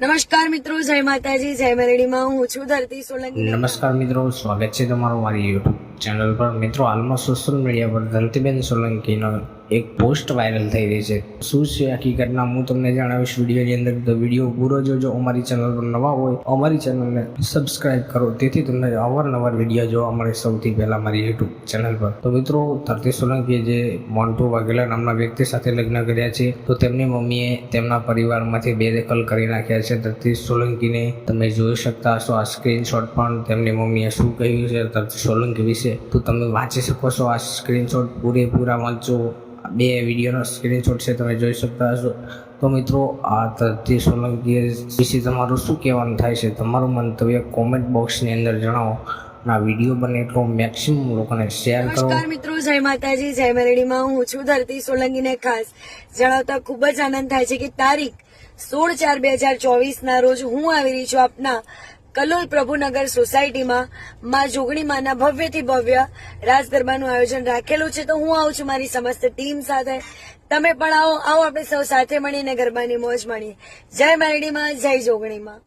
નમસ્કાર મિત્રો, જય માતાજી, જય મેરડીમાં હું છું ધરતી સોલંકી. નમસ્કાર મિત્રો, સ્વાગત છે તમારું મારી યુટ્યુબ ચેનલ પર મિત્રો હાલમાં સોશિયલ મીડિયા પર ધરતીબેન સોલંકીનો એક પોસ્ટ વાયરલ થઈ રહી છે. શું છે હકીકતના? હું તમને જણાવીશ વિડીયોની અંદર. તો વીડિયો પૂરો જોજો. અમારી ચેનલ પર નવા હોય, અમારી ચેનલને સબસ્ક્રાઇબ કરો. તેથી તમને અવારનવાર વીડિયો જોવા મળે સૌથી પહેલાં મારી યુટ્યુબ ચેનલ પર. તો મિત્રો, ધરતી સોલંકીએ જે મોન્ટુ વાઘેલા નામના વ્યક્તિ સાથે લગ્ન કર્યા છે, તો તેમની મમ્મીએ તેમના પરિવારમાંથી બેદખલ કરી નાખ્યા છે. ધરતી સોલંકીને તમે જોઈ શકતા હશો. આ સ્ક્રીનશોટ પણ તેમની મમ્મીએ શું કહ્યું છે? ધરતી સોલંકી વિશે તો તમે વાંચી શકો છો આ સ્ક્રીનશોટ પૂરેપૂરા વાંચો બે વિડીયોનો સ્ક્રીનશોટ છે, તમે જોઈ શકતા હશો. તો મિત્રો, આ ધરતી સોલંકી વિશે તમારું શું કહેવાનું થાય છે? તમારું મંતવ્ય કોમેન્ટ બોક્સની અંદર જણાવો. આ વીડિયો બને એટલો મેક્સિમમ લોકોને શેર કરો. નમસ્કાર મિત્રો, જય માતાજી, જય મેરડીમાં હું છું ધરતી સોલંકીને ખાસ. જણાવતા ખૂબ જ આનંદ થાય છે કે તારીખ સોળ ચાર બે હજાર ચોવીસ ના રોજ હું આવી રહી છું આપના કલોલ પ્રભુનગર સોસાયટીમાં માં જોગણી માના ભવ્યથી ભવ્ય રાસ ગરબાનું આયોજન રાખેલું છે. તો હું આવું છું મારી સમસ્ત ટીમ સાથે. તમે પણ આવો આવો આપણે સૌ સાથે મળીને ગરબાની મોજ માણીએ. જય મારડીમાં, જય જોગણીમાં.